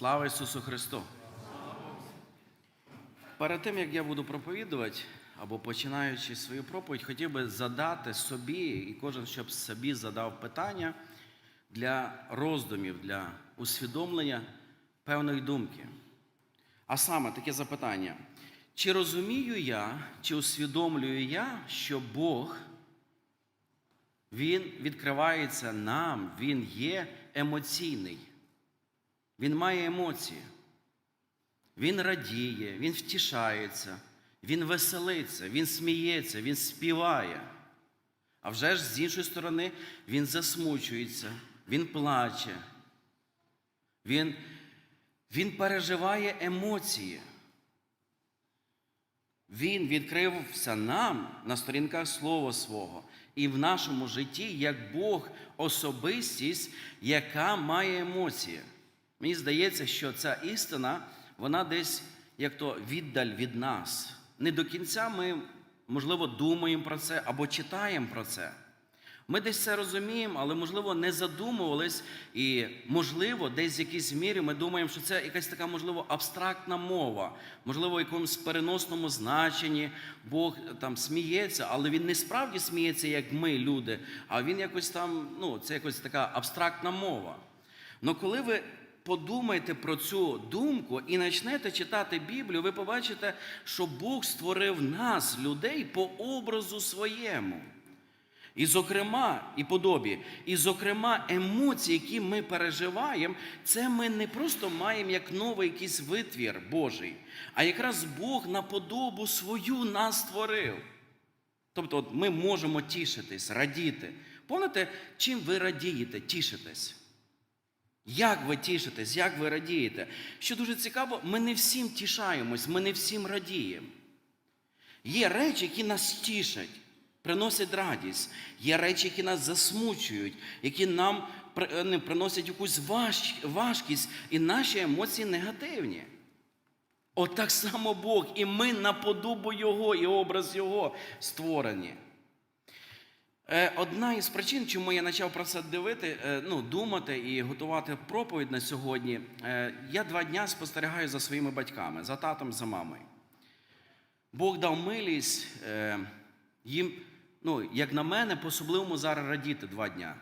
Слава Ісусу Христу! Перед тим, як я буду проповідувати, або починаючи свою проповідь, хотів би задати собі, і кожен, щоб собі задав питання для роздумів, для усвідомлення певної думки. А саме таке запитання: чи розумію я, чи усвідомлюю я, що Бог Він відкривається нам, Він є емоційний. Він має емоції. Він радіє, він втішається, він веселиться, він сміється, він співає. А вже ж з іншої сторони, він засмучується, він плаче, він, він переживає емоції. Він відкрився нам на сторінках Слова Свого і в нашому житті як Бог особистість, яка має емоції. Мені здається, що ця істина, вона десь як то віддаль від нас. Не до кінця ми, можливо, думаємо про це або читаємо про це. Ми десь це розуміємо, але, можливо, не задумувались, і, можливо, десь в якійсь мірі ми думаємо, що це якась така, можливо, абстрактна мова, можливо, в якомусь переносному значенні Бог там сміється, але він не справді сміється, як ми, люди, а він якось там, ну, це якось така абстрактна мова. Но коли ви подумаєте про цю думку і почнете читати Біблію, ви побачите, що Бог створив нас, людей, по образу своєму. І, зокрема, і подобі, і, зокрема, емоції, які ми переживаємо, це ми не просто маємо як новий якийсь витвір Божий, а якраз Бог на подобу свою нас створив. Тобто, от ми можемо тішитись, радіти. Помните, чим ви радієте, тішитесь? Як ви тішитесь, як ви радієте? Що дуже цікаво, ми не всім тішаємось, ми не всім радіємо. Є речі, які нас тішать, приносять радість, є речі, які нас засмучують, які нам приносять якусь важкість, і наші емоції негативні. От так само Бог, і ми на подобу Його і образ Його створені. Е, Одна із причин, чому я почав про це дивити, е, ну, думати і готувати проповідь на сьогодні, е, я два дня спостерігаю за своїми батьками, за татом, за мамою. Бог дав милість їм, ну, як на мене, по-особливому зараз радіти два дня.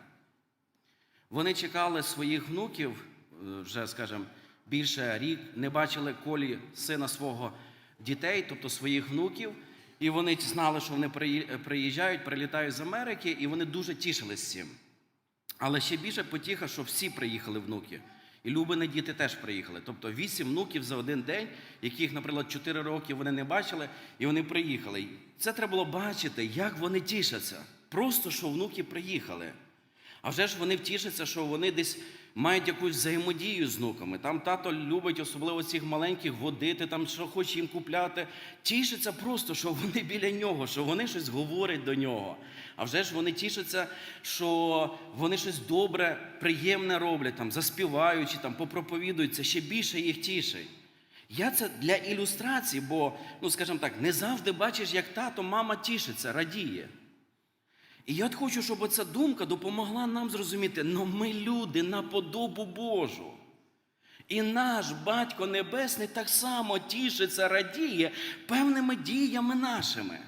Вони чекали своїх внуків, вже, скажімо, більше рік, не бачили колі сина свого дітей, тобто своїх внуків. І вони знали, що вони приїжджають, прилітають з Америки, і вони дуже тішились цим. Але ще більше потіха, що всі приїхали внуки. І Любини діти теж приїхали. Тобто вісім внуків за один день, яких, наприклад, 4 роки вони не бачили, і вони приїхали. Це треба було бачити, як вони тішаться. Просто що внуки приїхали. А вже ж вони втішаться, що вони десь мають якусь взаємодію з внуками. Там тато любить особливо цих маленьких водити, там що хоче їм купляти. Тішиться просто, що вони біля нього, що вони щось говорять до нього. А вже ж вони тішаться, що вони щось добре, приємне роблять, там, заспіваючи, там, попроповідують, це ще більше їх тішить. Я це для ілюстрації, бо, ну скажімо так, не завжди бачиш, як тато, мама тішиться, радіє. І я хочу, щоб ця думка допомогла нам зрозуміти, ну ми люди на подобу Божу. І наш Батько Небесний так само тішиться, радіє певними діями нашими.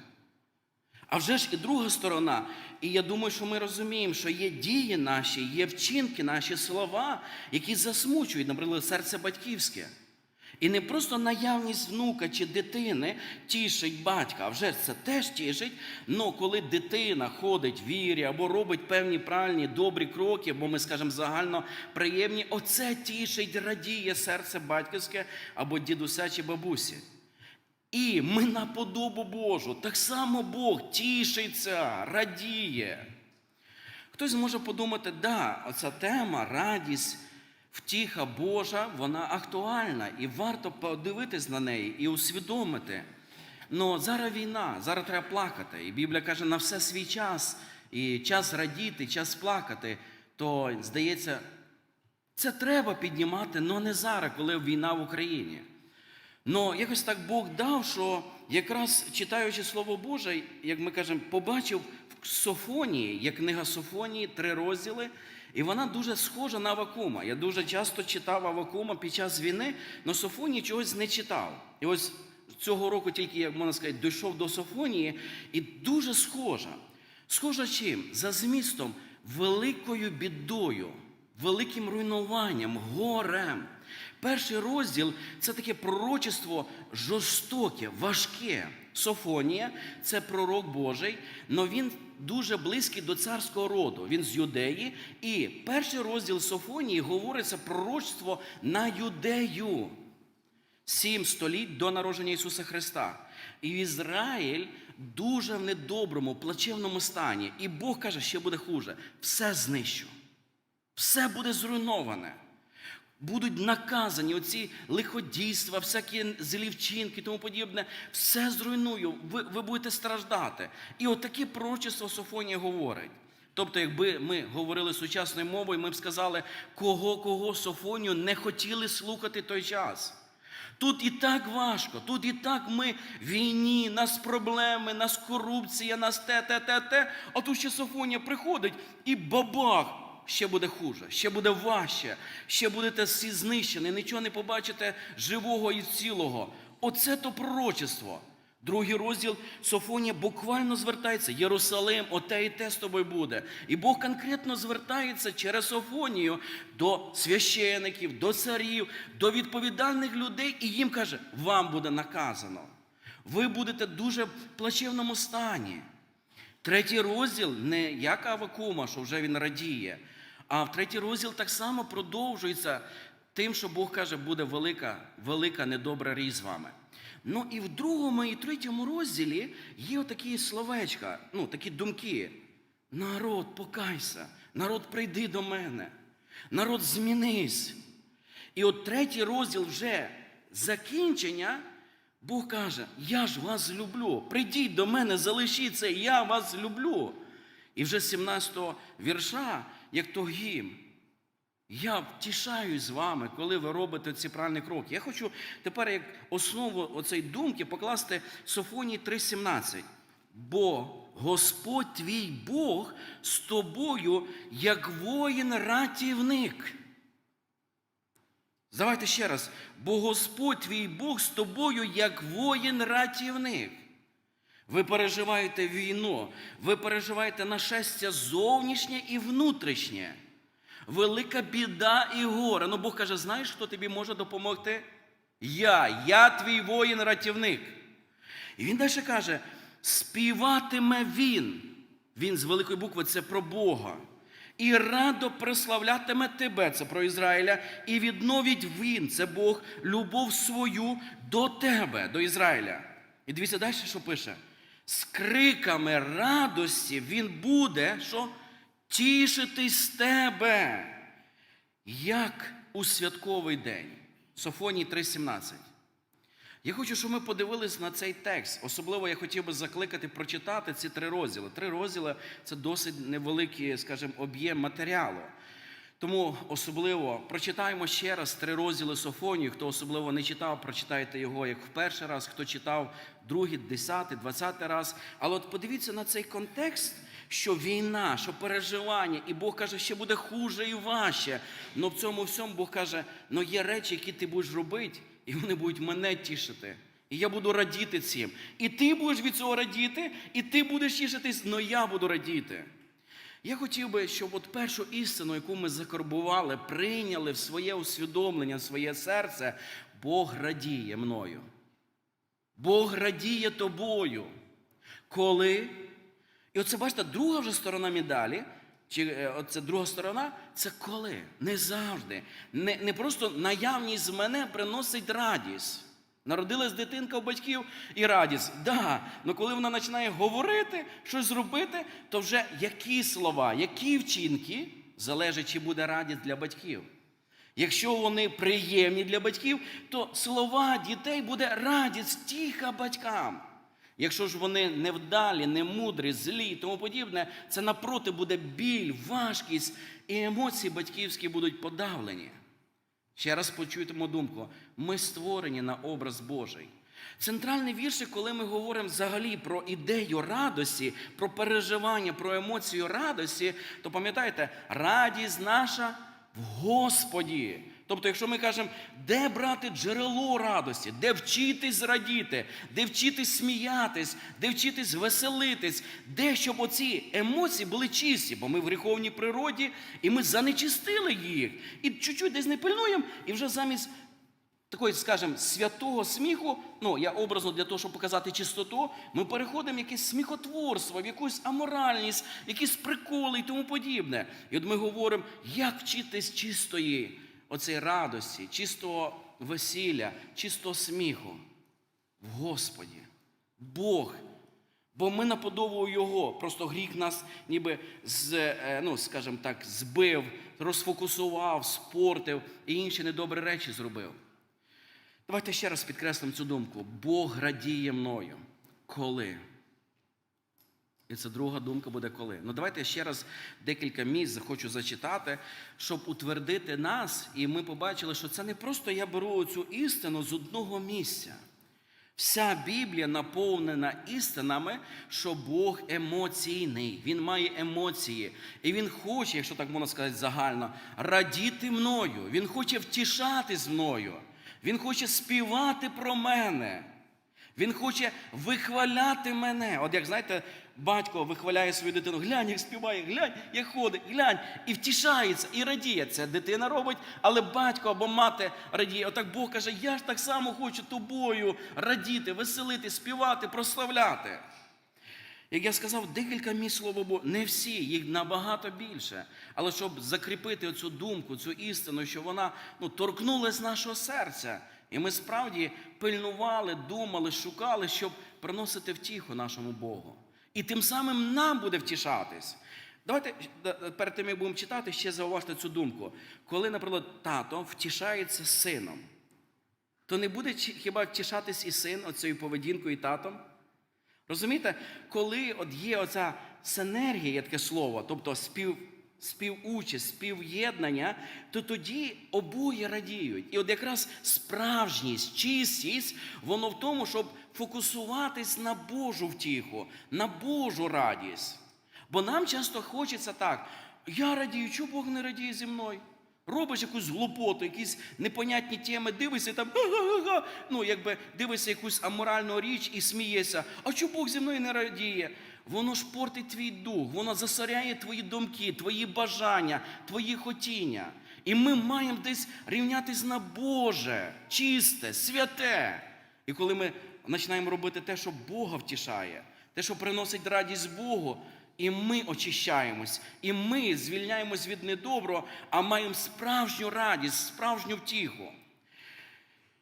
А вже ж і друга сторона, і я думаю, що ми розуміємо, що є дії наші, є вчинки, наші слова, які засмучують, наприклад, серце батьківське. І не просто наявність внука чи дитини тішить батька, а вже це теж тішить. але коли дитина ходить в вірі або робить певні правильні добрі кроки, або ми скажемо загально приємні, оце тішить, радіє серце батьківське або дідуся чи бабусі. І ми на подобу Божу. Так само Бог тішиться, радіє. Хтось може подумати, да, оця тема, радість, втіха Божа, вона актуальна, і варто подивитись на неї і усвідомити. Ну зараз війна, зараз треба плакати. І Біблія каже, на все свій час, і час радіти, час плакати. То, здається, це треба піднімати, але не зараз, коли війна в Україні. Ну, якось так Бог дав, що якраз читаючи Слово Боже, як ми кажемо, побачив в Софонії, як книга Софонії, три розділи, І вона дуже схожа на Авакума. Я дуже часто читав Авакума під час війни, але Софонії чогось не читав. І ось цього року тільки, як можна сказати, дійшов до Софонії, і дуже схожа. Схожа чим? За змістом великою бідою, великим руйнуванням, горем. Перший розділ це таке пророчество жорстоке, важке. Софонія це пророк Божий, але він дуже близький до царського роду. Він з юдеї. І перший розділ Софонії говориться пророчество на юдею. Сім століть до народження Ісуса Христа. І Ізраїль дуже в недоброму, плачевному стані. І Бог каже, що буде хуже. Все знищу. Все буде зруйноване. Будуть наказані оці лиходійства, всякі злі вчинки і тому подібне. Все зруйную, ви, ви будете страждати. І от таке пророчество Софонія говорить. Тобто, якби ми говорили сучасною мовою, ми б сказали, кого кого Софонію не хотіли слухати той час. Тут і так важко, тут і так ми в війні, нас проблеми, нас корупція, нас те, те, те, те. А тут ще Софонія приходить і бабах, ще буде хуже, ще буде важче, ще будете всі знищені, нічого не побачите живого і цілого. Оце то пророчество. Другий розділ Софонія буквально звертається: Єрусалим, оте і те з тобою буде. І Бог конкретно звертається через Софонію до священиків, до царів, до відповідальних людей, і їм каже: вам буде наказано. Ви будете дуже в плачевному стані. Третій розділ не як Авакума, що вже він радіє, а в третій розділ так само продовжується тим, що Бог каже, буде велика, велика недобра річ з вами. Ну і в другому і третьому розділі є отакі словечка, ну такі думки. Народ, покайся, народ, прийди до мене, народ, змінись. І от третій розділ вже закінчення, Бог каже: Я ж вас люблю. Прийдіть до мене, залишіться, я вас люблю. І вже з 17-го вірша, як то гімн, я втішаюсь з вами, коли ви робите ці правильні кроки. Я хочу тепер як основу оцеї думки покласти Софонії 3,17. Бо Господь твій Бог з тобою, як воїн ратівник. Давайте ще раз. Бо Господь твій Бог з тобою, як воїн ратівник. Ви переживаєте війну, ви переживаєте нашестя зовнішнє і внутрішнє. Велика біда і горе. Ну Бог каже, знаєш, хто тобі може допомогти? Я, я твій воїн-ратівник. І він далі каже: співатиме він. Він з великої букви це про Бога. І радо прославлятиме тебе, це про Ізраїля, і відновить він, це Бог, любов свою до тебе, до Ізраїля. І дивіться далі, що пише. З криками радості він буде, що тішитись з тебе, як у святковий день. Софоній 3,17. Я хочу, щоб ми подивились на цей текст. Особливо я хотів би закликати прочитати ці три розділи. Три розділи це досить невеликий, скажімо, об'єм матеріалу. Тому особливо прочитаємо ще раз три розділи Софонії. Хто особливо не читав, прочитайте його як в перший раз, хто читав другий, десятий, двадцятий раз. Але от подивіться на цей контекст, що війна, що переживання, і Бог каже, ще буде хуже і важче. Але в цьому всьому Бог каже, ну є речі, які ти будеш робити, і вони будуть мене тішити. І я буду радіти цим. І ти будеш від цього радіти, і ти будеш тішитись, але я буду радіти. Я хотів би, щоб от першу істину, яку ми закарбували, прийняли в своє усвідомлення, в своє серце, Бог радіє мною. Бог радіє тобою. Коли? І оце бачите, друга вже сторона медалі, чи е, оце друга сторона це коли? Не завжди. Не, не просто наявність з мене приносить радість. Народилась дитинка у батьків і радість. Да, але коли вона починає говорити, щось зробити, то вже які слова, які вчинки залежить, чи буде радість для батьків. Якщо вони приємні для батьків, то слова дітей буде радість тіха батькам. Якщо ж вони невдалі, немудрі, злі і тому подібне, це напроти буде біль, важкість і емоції батьківські будуть подавлені. Ще раз почуйте мою думку. Ми створені на образ Божий. Центральний віршик, коли ми говоримо взагалі про ідею радості, про переживання, про емоцію радості, то пам'ятаєте, радість наша в Господі. Тобто, якщо ми кажемо, де брати джерело радості, де вчитись радіти, де вчитись сміятись, де вчитись веселитись, де щоб оці емоції були чисті, бо ми в гріховній природі, і ми занечистили їх. І чуть-чуть десь не пильнуємо, і вже замість такої, скажімо, святого сміху, ну я образно для того, щоб показати чистоту, ми переходимо в якесь сміхотворство, в якусь аморальність, якісь приколи і тому подібне. І от ми говоримо, як вчитись чистої оцеї радості, чистого весілля, чистого сміху в Господі. Бог. Бо ми наподобуємо Його. Просто гріх нас ніби з, е, ну, скажімо так, збив, розфокусував, спортив і інші недобрі речі зробив. Давайте ще раз підкреслимо цю думку. Бог радіє мною. Коли? І це друга думка буде коли. Ну давайте я ще раз декілька місць хочу зачитати, щоб утвердити нас, і ми побачили, що це не просто я беру цю істину з одного місця. Вся Біблія наповнена істинами, що Бог емоційний, Він має емоції. І Він хоче, якщо так можна сказати загально, радіти мною. Він хоче втішатись мною. Він хоче співати про мене. Він хоче вихваляти мене. От як знаєте, батько вихваляє свою дитину, глянь, як співає, глянь, як ходить, глянь, і втішається, і радіє. Це дитина робить, але батько або мати радіє. Отак Бог каже, я ж так само хочу тобою радіти, веселити, співати, прославляти. Як я сказав, декілька місць слово Богу, не всі, їх набагато більше. Але щоб закріпити оцю думку, цю істину, що вона ну, торкнулась нашого серця. І ми справді пильнували, думали, шукали, щоб приносити втіху нашому Богу. І тим самим нам буде втішатись. Давайте е, перед тим, як будемо читати, ще зауважте цю думку. Коли, наприклад, тато втішається сином, то не буде хіба втішатись і син оцією поведінкою і татом? Розумієте, коли от є оця синергія, є таке слово, тобто спів, співучасть, спів'єднання, то тоді обоє радіють. І от якраз справжність, чистість, воно в тому, щоб фокусуватись на Божу втіху, на Божу радість. Бо нам часто хочеться так: я радію, чого Бог не радіє зі мною? Робиш якусь глупоту, якісь непонятні теми, дивишся там, ну якби дивишся якусь аморальну річ і смієшся. А чого Бог зі мною не радіє? Воно ж портить твій дух, воно засоряє твої думки, твої бажання, твої хотіння. І ми маємо десь рівнятись на Боже, чисте, святе. І коли ми починаємо робити те, що Бога втішає, те, що приносить радість Богу, і ми очищаємось, і ми звільняємось від недоброго, а маємо справжню радість, справжню втіху.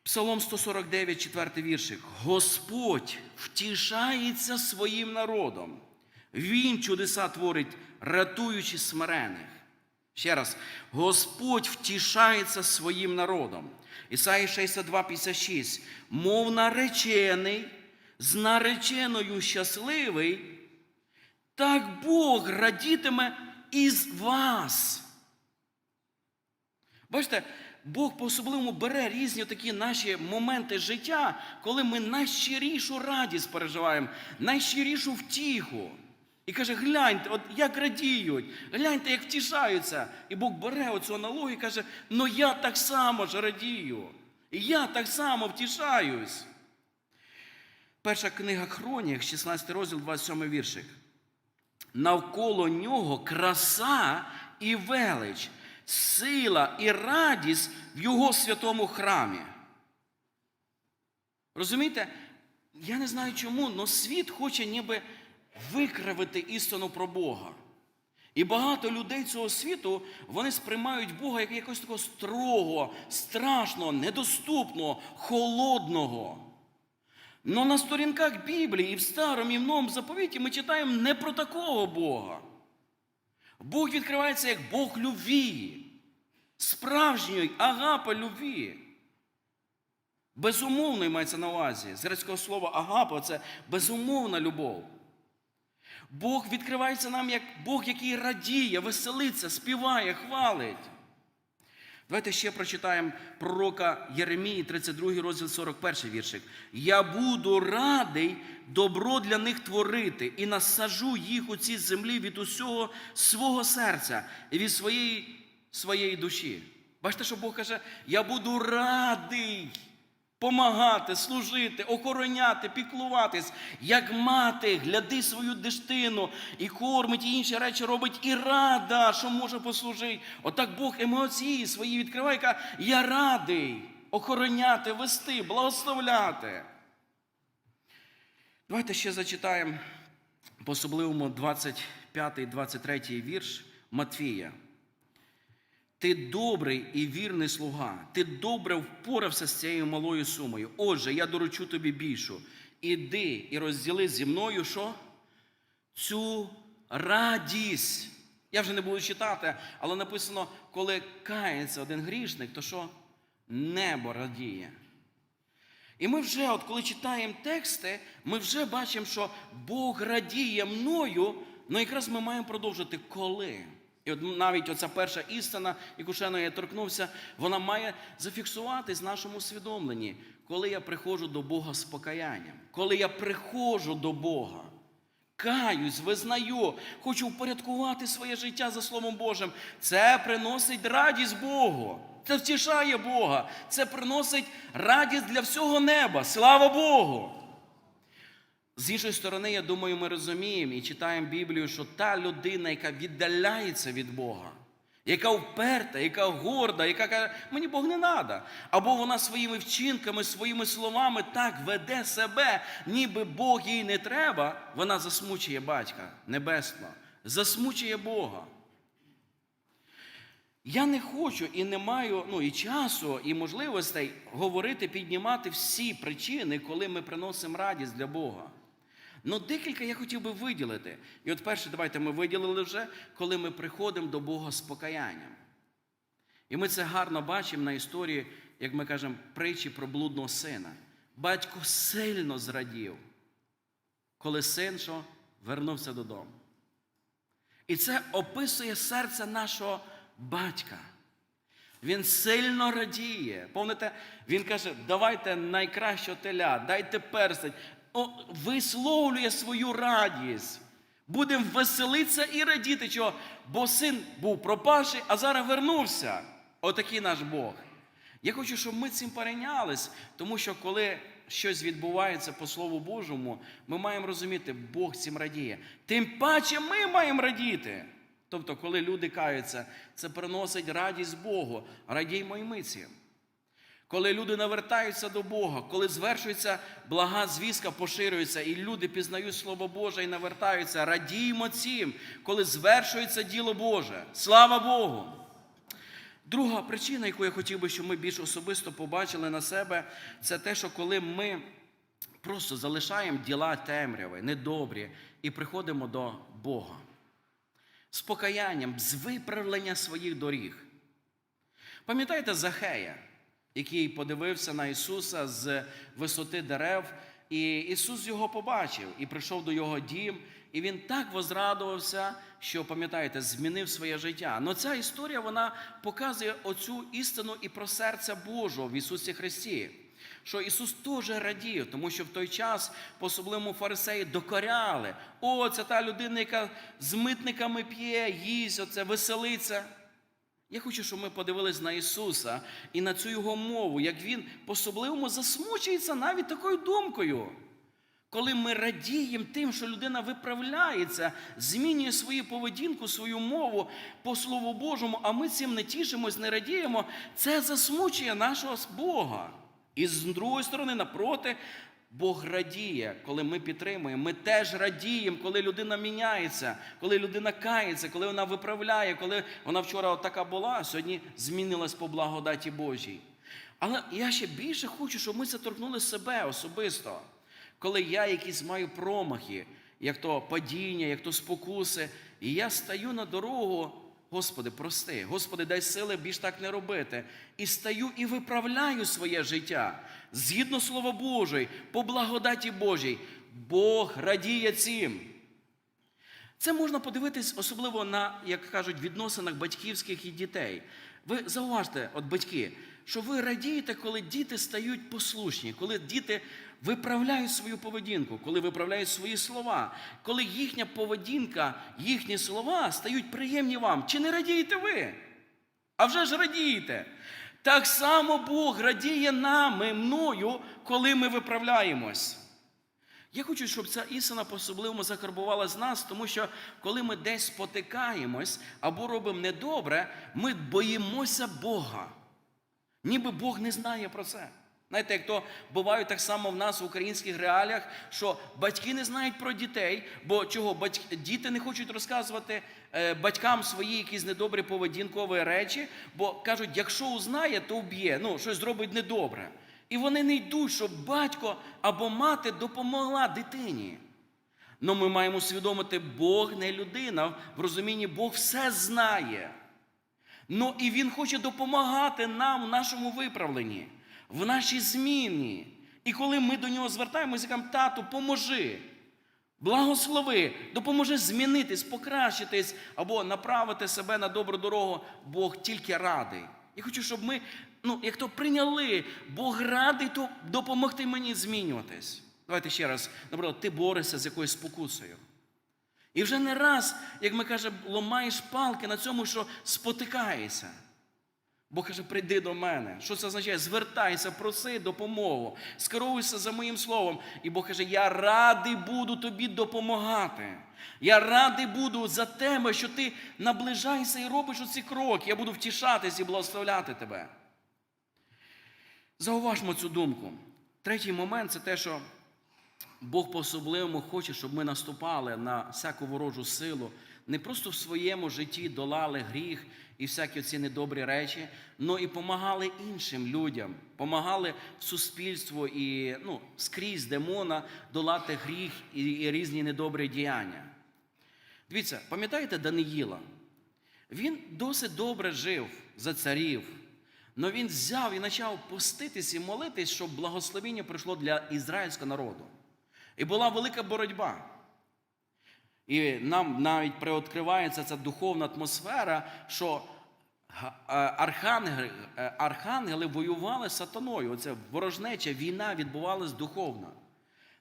Псалом 149, 4 віршик. Господь втішається своїм народом. Він чудеса творить, рятуючи смирених. Ще раз, Господь втішається своїм народом. Ісаї 62, 56. Мов наречений, з нареченою щасливий, так Бог радітиме із вас. Бачите, Бог по-особливому бере різні такі наші моменти життя, коли ми найщирішу радість переживаємо, найщирішу втіху. І каже, гляньте, от як радіють, гляньте, як втішаються. І Бог бере оцю аналогію і каже, ну я так само ж радію. І я так само втішаюсь. Перша книга Хронік, 16 розділ, 27 віршик. Навколо нього краса і велич, сила і радість в його святому храмі. Розумієте? Я не знаю чому, але світ хоче ніби викривити істину про Бога. І багато людей цього світу вони сприймають Бога як якось такого строгого, страшного, недоступного, холодного. Но на сторінках Біблії і в Старому і в Новому заповіті ми читаємо не про такого Бога. Бог відкривається як Бог любві, справжньої агапа любві. Безумовний мається на увазі. З грецького слова агапа це безумовна любов. Бог відкривається нам як Бог, який радіє, веселиться, співає, хвалить. Давайте ще прочитаємо пророка Єремії, 32 розділ 41 віршик. Я буду радий добро для них творити і насажу їх у цій землі від усього свого серця і від своєї, своєї душі. Бачите, що Бог каже, я буду радий помагати, служити, охороняти, піклуватись, як мати, гляди свою дитину і кормить, і інші речі робить, і рада, що може послужити. Отак Бог емоції свої відкриває, каже, я радий охороняти, вести, благословляти. Давайте ще зачитаємо по особливому 25-23 вірш Матвія. Ти добрий і вірний слуга, ти добре впорався з цією малою сумою. Отже, я доручу тобі більшу. Іди і розділи зі мною що? Цю радість. Я вже не буду читати, але написано, коли кається один грішник, то що? Небо радіє. І ми вже, от коли читаємо тексти, ми вже бачимо, що Бог радіє мною, але якраз ми маємо продовжити коли. І от навіть оця перша істина, яку ще я торкнувся, вона має зафіксуватись в нашому усвідомленні, коли я приходжу до Бога з покаянням, коли я приходжу до Бога. Каюсь, визнаю, хочу впорядкувати своє життя за Словом Божим. Це приносить радість Богу. Це втішає Бога. Це приносить радість для всього неба. Слава Богу! З іншої сторони, я думаю, ми розуміємо і читаємо Біблію, що та людина, яка віддаляється від Бога, яка вперта, яка горда, яка каже, мені Бог не треба. Або вона своїми вчинками, своїми словами так веде себе, ніби Бог їй не треба, вона засмучує батька небесного, засмучує Бога. Я не хочу і не маю ну, і часу, і можливостей говорити, піднімати всі причини, коли ми приносимо радість для Бога. Ну, декілька я хотів би виділити. І от перше, давайте ми виділили вже, коли ми приходимо до Бога з покаянням. І ми це гарно бачимо на історії, як ми кажемо, притчі про блудного сина. Батько сильно зрадів, коли син що вернувся додому. І це описує серце нашого батька. Він сильно радіє. Помните, він каже, давайте найкращого теля, дайте перстень. Висловлює свою радість. Будемо веселитися і радіти, чого? бо син був пропавший, а зараз вернувся. Отакий наш Бог. Я хочу, щоб ми цим перейнялись, тому що коли щось відбувається по Слову Божому, ми маємо розуміти, Бог цим радіє. Тим паче ми маємо радіти. Тобто, коли люди каються, це приносить радість Богу. Радіймо й ми цим. Коли люди навертаються до Бога, коли звершується блага звістка, поширюється, і люди пізнають Слово Боже і навертаються, радіймо цим, коли звершується діло Боже. Слава Богу! Друга причина, яку я хотів би, щоб ми більш особисто побачили на себе, це те, що коли ми просто залишаємо діла темряви, недобрі, і приходимо до Бога з покаянням, з виправлення своїх доріг. Пам'ятаєте Захея, який подивився на Ісуса з висоти дерев, і Ісус його побачив і прийшов до його дім, і він так возрадувався, що, пам'ятаєте, змінив своє життя. Но ця історія вона показує оцю істину і про серце Божого в Ісусі Христі. Що Ісус теж радів, тому що в той час, по особливому фарисеї, докоряли. О, це та людина, яка з митниками п'є, їсть, оце веселиться. Я хочу, щоб ми подивились на Ісуса і на цю Його мову, як Він по-особливому засмучується навіть такою думкою. Коли ми радіємо тим, що людина виправляється, змінює свою поведінку, свою мову по Слову Божому, а ми цим не тішимось, не радіємо, це засмучує нашого Бога. І з другої сторони, напроти, Бог радіє, коли ми підтримуємо. Ми теж радіємо, коли людина міняється, коли людина кається, коли вона виправляє, коли вона вчора така була, а сьогодні змінилась по благодаті Божій. Але я ще більше хочу, щоб ми це торкнули себе особисто. Коли я якісь маю промахи, як то падіння, як то спокуси, і я стаю на дорогу. Господи, прости, Господи, дай сили більш так не робити. І стаю і виправляю своє життя згідно Слова Божої, по благодаті Божій. Бог радіє цим. Це можна подивитись особливо на, як кажуть, відносинах батьківських і дітей. Ви зауважте, от батьки, що ви радієте, коли діти стають послушні, коли діти виправляють свою поведінку, коли виправляють свої слова, коли їхня поведінка, їхні слова стають приємні вам. Чи не радієте ви? А вже ж радієте. Так само Бог радіє нами, мною, коли ми виправляємось. Я хочу, щоб ця істина по-особливому закарбувала з нас, тому що коли ми десь спотикаємось або робимо недобре, ми боїмося Бога. Ніби Бог не знає про це. Знаєте, як то буває так само в нас в українських реаліях, що батьки не знають про дітей, бо чого батьки, діти не хочуть розказувати е, батькам свої якісь недобрі поведінкові речі, бо кажуть, якщо узнає, то вб'є, ну щось зробить недобре. І вони не йдуть, щоб батько або мати допомогла дитині. Но ми маємо усвідомити, Бог не людина, в розумінні Бог все знає. Ну і Він хоче допомагати нам в нашому виправленні, в нашій зміні. І коли ми до нього звертаємося, кажемо, тату, поможи, благослови, допоможи змінитись, покращитись або направити себе на добру дорогу, Бог тільки радий. Я хочу, щоб ми, ну, як то прийняли, Бог радий то допомогти мені змінюватись. Давайте ще раз, наприклад, ти борешся з якоюсь спокусою. І вже не раз, як ми кажемо, ломаєш палки на цьому, що спотикаєшся. Бог каже, прийди до мене. Що це означає? Звертайся, проси допомогу, скеруйся за моїм словом. І Бог каже, я радий буду тобі допомагати. Я радий буду за тебе, що ти наближайся і робиш оці кроки. Я буду втішатись і благословляти тебе. Зауважмо цю думку. Третій момент це те, що Бог по-особливому хоче, щоб ми наступали на всяку ворожу силу, не просто в своєму житті долали гріх і всякі ці недобрі речі, але і помагали іншим людям, помагали суспільству і ну, скрізь демона долати гріх і, і різні недобрі діяння. Дивіться, пам'ятаєте Даниїла? Він досить добре жив за царів. але він взяв і почав поститись і молитись, щоб благословіння прийшло для ізраїльського народу. І була велика боротьба. І нам навіть приоткривається ця духовна атмосфера, що е, архангели, е, архангели воювали з сатаною. Оце ворожнеча війна відбувалась духовно.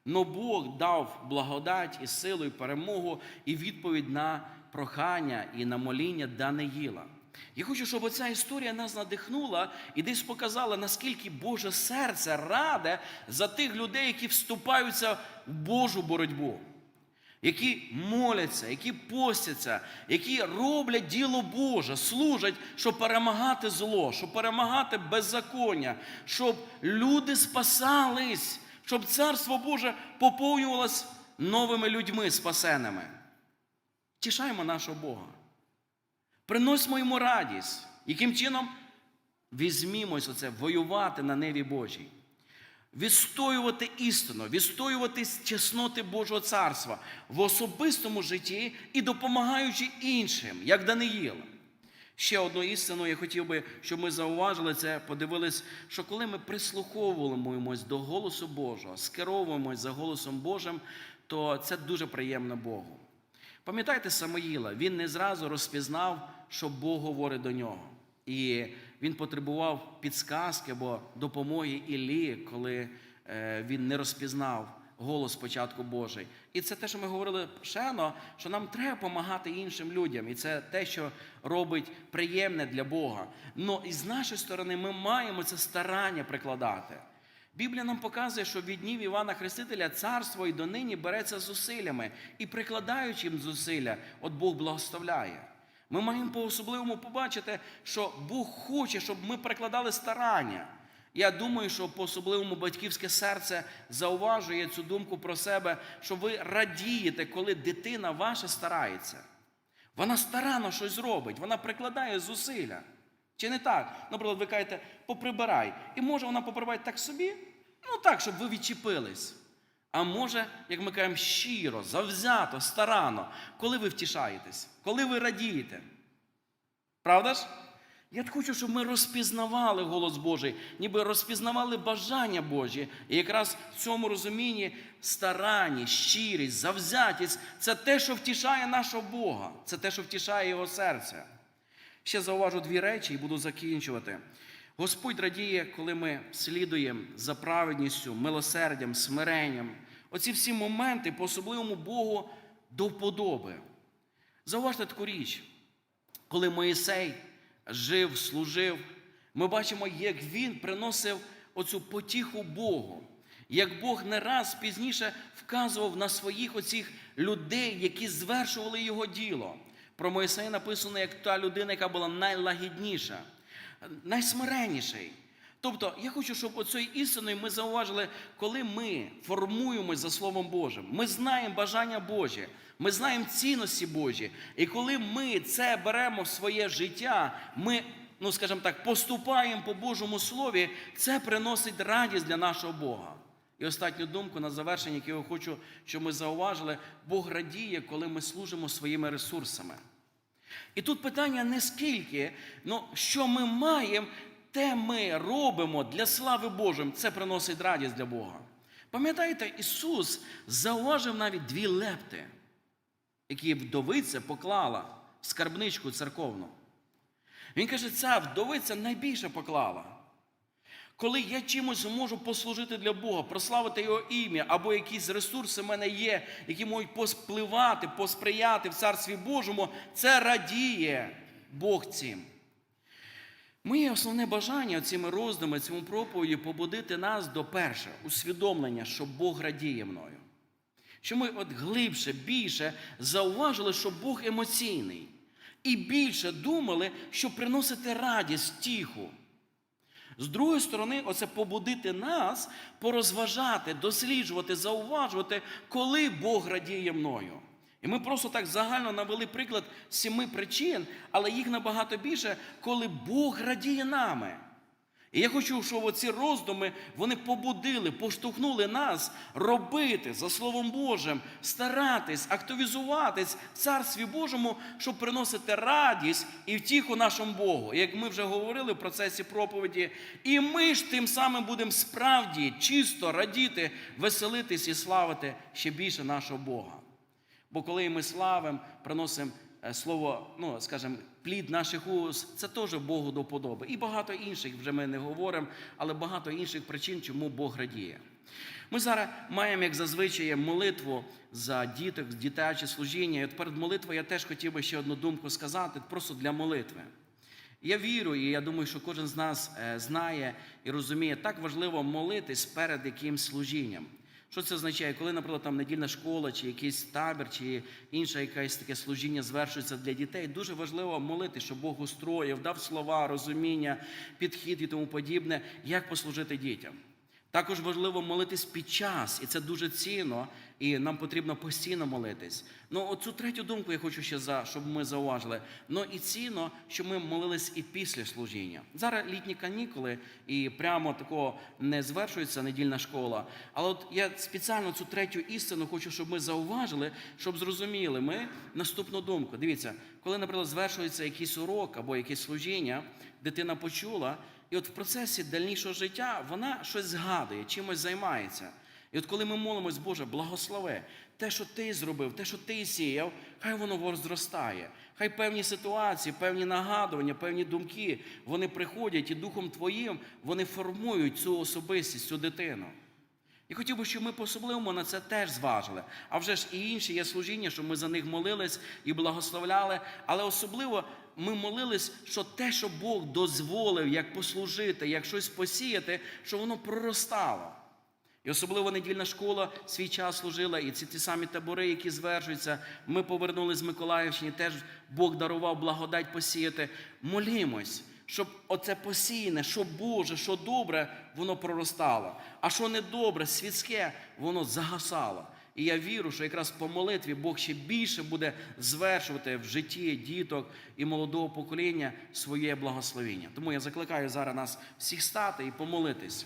Но Бог дав благодать і силу, і перемогу, і відповідь на прохання і на моління Даниїла. Я хочу, щоб оця історія нас надихнула і десь показала, наскільки Боже серце раде за тих людей, які вступаються в Божу боротьбу, які моляться, які постяться, які роблять діло Боже, служать, щоб перемагати зло, щоб перемагати беззаконня, щоб люди спасались, щоб Царство Боже поповнювалось новими людьми спасеними. Тішаємо нашого Бога. Приносимо йому радість. Яким чином? Візьмімось оце, воювати на небі Божій. Відстоювати істину, відстоювати чесноти Божого царства в особистому житті і допомагаючи іншим, як Даниїл. Ще одну істину я хотів би, щоб ми зауважили це, подивились, що коли ми прислуховуємось до голосу Божого, скеровуємось за голосом Божим, то це дуже приємно Богу. Пам'ятаєте Самоїла, він не зразу розпізнав, що Бог говорить до нього. І він потребував підсказки або допомоги Іллі, коли е, він не розпізнав голос спочатку Божий. І це те, що ми говорили шено, що нам треба допомагати іншим людям. І це те, що робить приємне для Бога. Но і з нашої сторони ми маємо це старання прикладати. Біблія нам показує, що від днів Івана Хрестителя царство і донині береться зусиллями, і прикладаючи їм зусилля, от Бог благословляє. Ми маємо по-особливому побачити, що Бог хоче, щоб ми прикладали старання. Я думаю, що по-особливому батьківське серце зауважує цю думку про себе, що ви радієте, коли дитина ваша старається. Вона старанно щось робить, вона прикладає зусилля. Чи не так? Наприклад, ви кажете, поприбирай. І може вона поприбирає так собі, ну так, щоб ви відчепились. А може, як ми кажемо, щиро, завзято, старанно, коли ви втішаєтесь, коли ви радієте. Правда ж? Я хочу, щоб ми розпізнавали голос Божий, ніби розпізнавали бажання Божі. І якраз в цьому розумінні старанність, щирість, завзятість це те, що втішає нашого Бога, це те, що втішає Його серце. Ще зауважу дві речі і буду закінчувати. Господь радіє, коли ми слідуємо за праведністю, милосердям, смиренням. Оці всі моменти по особливому Богу до вподоби. Зауважте таку річ, коли Моїсей жив, служив, ми бачимо, як він приносив оцю потіху Богу, як Бог не раз пізніше вказував на своїх оцих людей, які звершували його діло. Про Моїсея написано як та людина, яка була найлагідніша, найсмиренніший. Тобто, я хочу, щоб оцею істиною ми зауважили, коли ми формуємось за Словом Божим, ми знаємо бажання Божі, ми знаємо цінності Божі. І коли ми це беремо в своє життя, ми, ну скажімо так, поступаємо по Божому Слові, це приносить радість для нашого Бога. І останню думку на завершення, яку я хочу, щоб ми зауважили, Бог радіє, коли ми служимо своїми ресурсами. І тут питання не скільки, ну що ми маємо, те ми робимо для слави Божої. Це приносить радість для Бога. Пам'ятаєте, Ісус зауважив навіть дві лепти, які вдовиця поклала в скарбничку церковну. Він каже, ця вдовиця найбільше поклала. Коли я чимось можу послужити для Бога, прославити Його ім'я, або якісь ресурси в мене є, які можуть поспливати, посприяти в Царстві Божому, це радіє Бог цим. Моє основне бажання цими роздумами, цьому проповіді побудити нас до перше, усвідомлення, що Бог радіє мною. Що ми от глибше, більше зауважили, що Бог емоційний. І більше думали, що приносити радість, тіху. З другої сторони, оце побудити нас, порозважати, досліджувати, зауважувати, коли Бог радіє мною. І ми просто так загально навели приклад сіми причин, але їх набагато більше, коли Бог радіє нами. І я хочу, щоб оці роздуми вони побудили, поштовхнули нас робити за Словом Божим, старатись, активізуватись в Царстві Божому, щоб приносити радість і втіху нашому Богу. Як ми вже говорили в процесі проповіді, і ми ж тим самим будемо справді чисто радіти, веселитись і славити ще більше нашого Бога. Бо коли ми славимо, приносимо слово, ну, скажімо, плід наших уст, це теж Богу до вподоби. І багато інших вже ми не говоримо, але багато інших причин, чому Бог радіє. Ми зараз маємо, як зазвичай, молитву за діток, дитяче служіння. І от перед молитвою я теж хотів би ще одну думку сказати, просто для молитви. Я вірю, і я думаю, що кожен з нас е, знає і розуміє, так важливо молитись перед якимсь служінням. Що це означає? Коли, наприклад, там недільна школа, чи якийсь табір, чи інше якесь таке служіння звершується для дітей, дуже важливо молити, щоб Бог устроїв, дав слова, розуміння, підхід і тому подібне, як послужити дітям. Також важливо молитись під час, і це дуже цінно, і нам потрібно постійно молитись. Ну, оцю третю думку я хочу ще за, щоб ми зауважили. Ну і цінно, щоб ми молились і після служіння. Зараз літні канікули, і прямо такого не звершується недільна школа. Але от я спеціально цю третю істину хочу, щоб ми зауважили, щоб зрозуміли ми наступну думку. Дивіться, коли, наприклад, звершується якийсь урок або якесь служіння, дитина почула. І от в процесі дальнішого життя вона щось згадує, чимось займається. І от коли ми молимось, Боже, благослови, те, що ти зробив, те, що ти сіяв, хай воно возростає. Хай певні ситуації, певні нагадування, певні думки, вони приходять і Духом Твоїм вони формують цю особистість, цю дитину. І хотів би, щоб ми по-особливому на це теж зважили. А вже ж і інші є служіння, щоб ми за них молились і благословляли. Але особливо ми молились, що те, що Бог дозволив, як послужити, як щось посіяти, що воно проростало. І особливо недільна школа свій час служила, і ці ті самі табори, які звершуються. Ми повернулися з Миколаївщини, теж Бог дарував благодать посіяти. Молімось, щоб оце посіяне, що Боже, що добре, воно проростало. А що недобре, світське, воно загасало. І я вірю, що якраз по молитві Бог ще більше буде звершувати в житті діток і молодого покоління своє благословення. Тому я закликаю зараз нас всіх стати і помолитись.